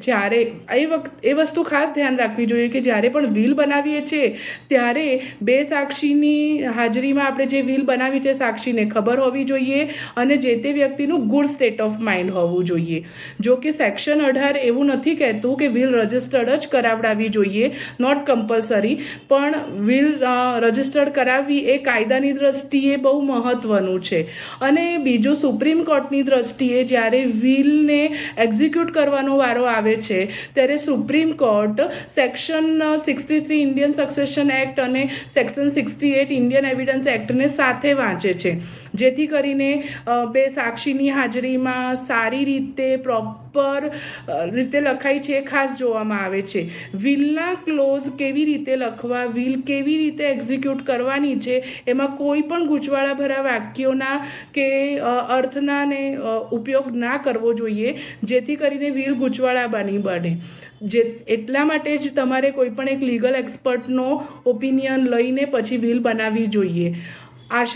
જ્યારે એ વખત, એ વસ્તુ ખાસ ધ્યાન રાખવી જોઈએ કે જ્યારે પણ વિલ બનાવીએ છીએ, ત્યારે બે સાક્ષીની હાજરીમાં આપણે જે વિલ બનાવી છે સાક્ષીને ખબર હોવી જોઈએ અને જે તે વ્યક્તિનું ગુડ સ્ટેટ ઓફ માઇન્ડ હોવું જોઈએ. જો કે સેક્શન અઢાર એવું નથી કહેતું કે વિલ રજિસ્ટર્ડ જ કરાવડાવવી જોઈએ, નોટ કમ્પલસરી, પણ વિલ રજિસ્ટર્ડ કરાવવી એ કાયદાની દ્રષ્ટિએ બહુ મહત્ત્વનું છે. અને બીજું સુપ્રીમ કોર્ટની દ્રષ્ટિએ જ્યારે વિલને એક્ઝિક્યુટ કરવાનો વારો આવે છે. ત્યારે Supreme Court section sixty three Indian succession act અને section sixty eight Indian evidence એક્ટને સાથે વાંચે છે. જેથી કરીને બે સાક્ષીની હાજરીમાં સારી રીતે, પ્રોપર રીતે લખાય છે, ખાસ જોવામાં આવે છે. વિલના ક્લોઝ કેવી રીતે લખવા વિલ કેવી રીતે એક્ઝિક્યુટ કરવાની છે, એમાં કોઈ પણ ગૂંચવાળા ભરા વાક્યોના કે અર્થના ને ઉપયોગ ના કરવો જોઈએ. જેથી કરીને વિલ ગૂંચવાળા બની બને. જે એટલા માટે જ તમારે કોઈ પણ એક લીગલ એક્સપર્ટનો ઓપિનિયન લઈને પછી બિલ બનાવવી જોઈએ. આશા